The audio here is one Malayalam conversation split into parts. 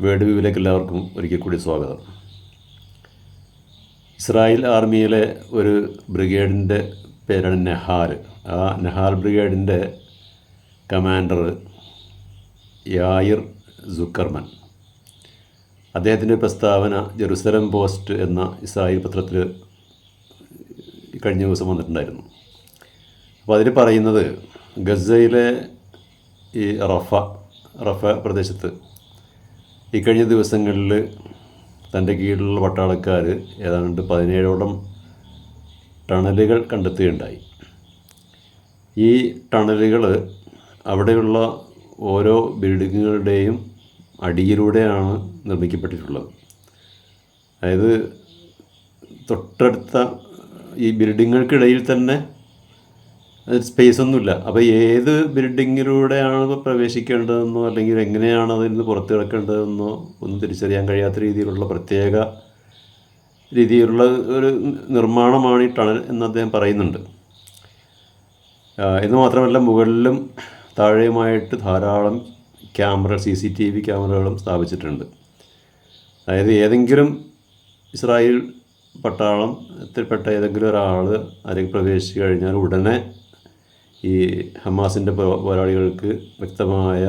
വേൾഡ് വ്യൂവിലേക്ക് എല്ലാവർക്കും ഒരിക്കൽ കൂടി സ്വാഗതം. ഇസ്രായേൽ ആർമിയിലെ ഒരു ബ്രിഗേഡിന്റെ പേരാണ് നെഹാൽ. ആ നെഹാൽ ബ്രിഗേഡിന്റെ കമാൻഡർ യായിർ സുക്കർമൻ. അദ്ദേഹത്തിന്റെ പ്രസ്താവന ജെറുസലം പോസ്റ്റ് എന്ന ഇസ്രായേൽ പത്രത്തിൽ കഴിഞ്ഞ ദിവസം വന്നിട്ടുണ്ടായിരുന്നു. അപ്പോൾ അതിൽ പറയുന്നത് ഗസയിലെ ഈ റഫ റഫ പ്രദേശത്ത് ഈ കഴിഞ്ഞ ദിവസങ്ങളിൽ തന്റെ കീഴിലുള്ള പട്ടാളക്കാർ ഏതാണ്ട് പതിനേഴോളം ടണലുകൾ കണ്ടെത്തുകയുണ്ടായി. ഈ ടണലുകൾ അവിടെയുള്ള ഓരോ ബിൽഡിങ്ങുകളുടെയും അടിയിലൂടെയാണ് നിർമ്മിക്കപ്പെട്ടിട്ടുള്ളത്. അതായത് തൊട്ടടുത്ത ഈ ബിൽഡിങ്ങുകൾക്കിടയിൽ തന്നെ സ്പേസ് ഒന്നുമില്ല. അപ്പോൾ ഏത് ബിൽഡിങ്ങിലൂടെയാണ് പ്രവേശിക്കേണ്ടതെന്നോ അല്ലെങ്കിൽ എങ്ങനെയാണ് അതിൽ നിന്ന് പുറത്തു കിടക്കേണ്ടതെന്നോ ഒന്നും തിരിച്ചറിയാൻ കഴിയാത്ത രീതിയിലുള്ള പ്രത്യേക രീതിയിലുള്ള ഒരു നിർമ്മാണമാണ് ഈ ടണൽ എന്ന് അദ്ദേഹം പറയുന്നുണ്ട്. എന്ന് മാത്രമല്ല മുകളിലും താഴെയുമായിട്ട് ധാരാളം camera C C T V ക്യാമറകളും സ്ഥാപിച്ചിട്ടുണ്ട്. അതായത് ഏതെങ്കിലും ഇസ്രായേൽ പട്ടാളം പട്ടാളത്തിൽപ്പെട്ട ഏതെങ്കിലും ഒരാൾ അതിലേക്ക് പ്രവേശിച്ചു കഴിഞ്ഞാൽ ഉടനെ ഈ ഹമാസിന്റെ പോരാളികൾക്ക് വ്യക്തമായ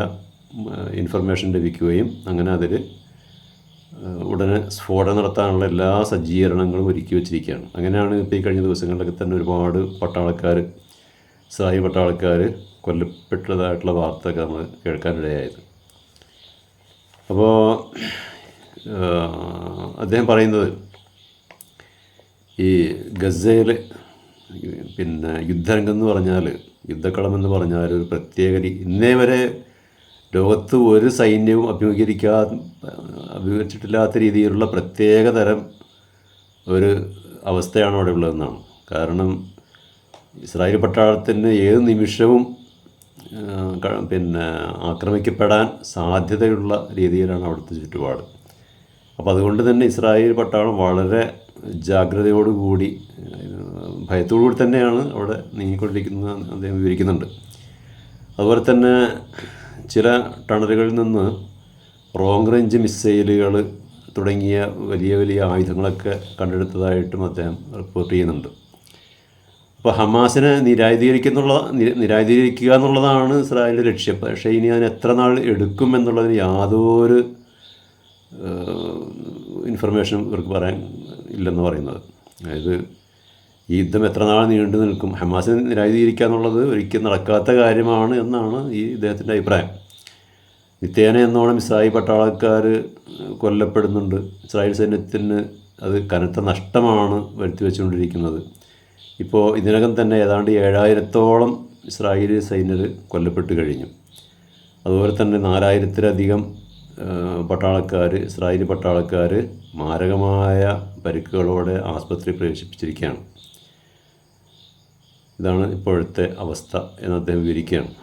ഇൻഫർമേഷൻ ലഭിക്കുകയും അങ്ങനെ അതിൽ ഉടനെ സ്ഫോടനം നടത്താനുള്ള എല്ലാ സജ്ജീകരണങ്ങളും ഒരുക്കി വെച്ചിരിക്കുകയാണ്. അങ്ങനെയാണ് ഇപ്പോൾ ഈ കഴിഞ്ഞ ദിവസങ്ങളിലൊക്കെ തന്നെ ഒരുപാട് പട്ടാളക്കാർ സായി പട്ടാളക്കാർ കൊല്ലപ്പെട്ടതായിട്ടുള്ള വാർത്തയൊക്കെ നമ്മൾ കേൾക്കാനിടയായത്. അപ്പോൾ അദ്ദേഹം പറയുന്നത് ഈ ഗസയിൽ പിന്നെ യുദ്ധരംഗം എന്ന് പറഞ്ഞാൽ യുദ്ധക്കളം പറഞ്ഞാൽ ഒരു പ്രത്യേക ഇന്നേ വരെ ലോകത്ത് ഒരു സൈന്യവും അഭിമുഖീകരിക്കാ അഭിമുഖിച്ചിട്ടില്ലാത്ത രീതിയിലുള്ള പ്രത്യേക തരം ഒരു അവസ്ഥയാണ് അവിടെ ഉള്ളതെന്നാണ്. കാരണം ഇസ്രായേൽ പട്ടാളത്തിന് ഏത് നിമിഷവും പിന്നെ ആക്രമിക്കപ്പെടാൻ സാധ്യതയുള്ള രീതിയിലാണ് അവിടുത്തെ ചുറ്റുപാട്. അപ്പോൾ അതുകൊണ്ട് തന്നെ ഇസ്രായേൽ പട്ടാളം വളരെ ജാഗ്രതയോടുകൂടി ഭയത്തോടുകൂടി തന്നെയാണ് അവിടെ നീങ്ങിക്കൊണ്ടിരിക്കുന്നത് അദ്ദേഹം വിവരിക്കുന്നുണ്ട്. അതുപോലെ തന്നെ ചില ടണലുകളിൽ നിന്ന് റോങ് റേഞ്ച് മിസൈലുകൾ തുടങ്ങിയ വലിയ വലിയ ആയുധങ്ങളൊക്കെ കണ്ടെടുത്തതായിട്ടും അദ്ദേഹം റിപ്പോർട്ട് ചെയ്യുന്നുണ്ട്. അപ്പോൾ ഹമാസിനെ നിരായുധീകരിക്കുന്നുള്ള നിരായുധീകരിക്കുക എന്നുള്ളതാണ് ഇസ്രായേലിന്റെ ലക്ഷ്യം. പക്ഷേ ഇനി അതിന് എത്ര നാൾ എടുക്കും എന്നുള്ളതിന് യാതൊരു ഇൻഫർമേഷനും ഇവർക്ക് പറയാൻ ഇല്ലെന്ന് പറയുന്നത്. അതായത് ഈ യുദ്ധം എത്ര നാൾ നീണ്ടു നിൽക്കും? ഹമാസിനെ നിരായുധീകരിക്കുക എന്നുള്ളത് ഒരിക്കലും നടക്കാത്ത കാര്യമാണ് എന്നാണ് ഈ ഇദ്ദേഹത്തിന്റെ അഭിപ്രായം. നിത്യേന എന്നോണം ഇസ്രായേൽ പട്ടാളക്കാർ കൊല്ലപ്പെടുന്നുണ്ട്. ഇസ്രായേൽ സൈന്യത്തിന് അത് കനത്ത നഷ്ടമാണ് വരുത്തി വെച്ചുകൊണ്ടിരിക്കുന്നത്. ഇപ്പോൾ ഇതിനകം തന്നെ ഏതാണ്ട് ഏഴായിരത്തോളം ഇസ്രായേൽ സൈന്യർ കൊല്ലപ്പെട്ട് കഴിഞ്ഞു. അതുപോലെ തന്നെ നാലായിരത്തിലധികം പട്ടാളക്കാർ ഇസ്രായേലി പട്ടാളക്കാർ മാരകമായ പരിക്കുകളോടെ ആസ്പത്രി പ്രവേശിപ്പിച്ചിരിക്കുകയാണ്. ഇതാണ് ഇപ്പോഴത്തെ അവസ്ഥ എന്ന് അദ്ദേഹം വിവരിക്കുകയാണ്.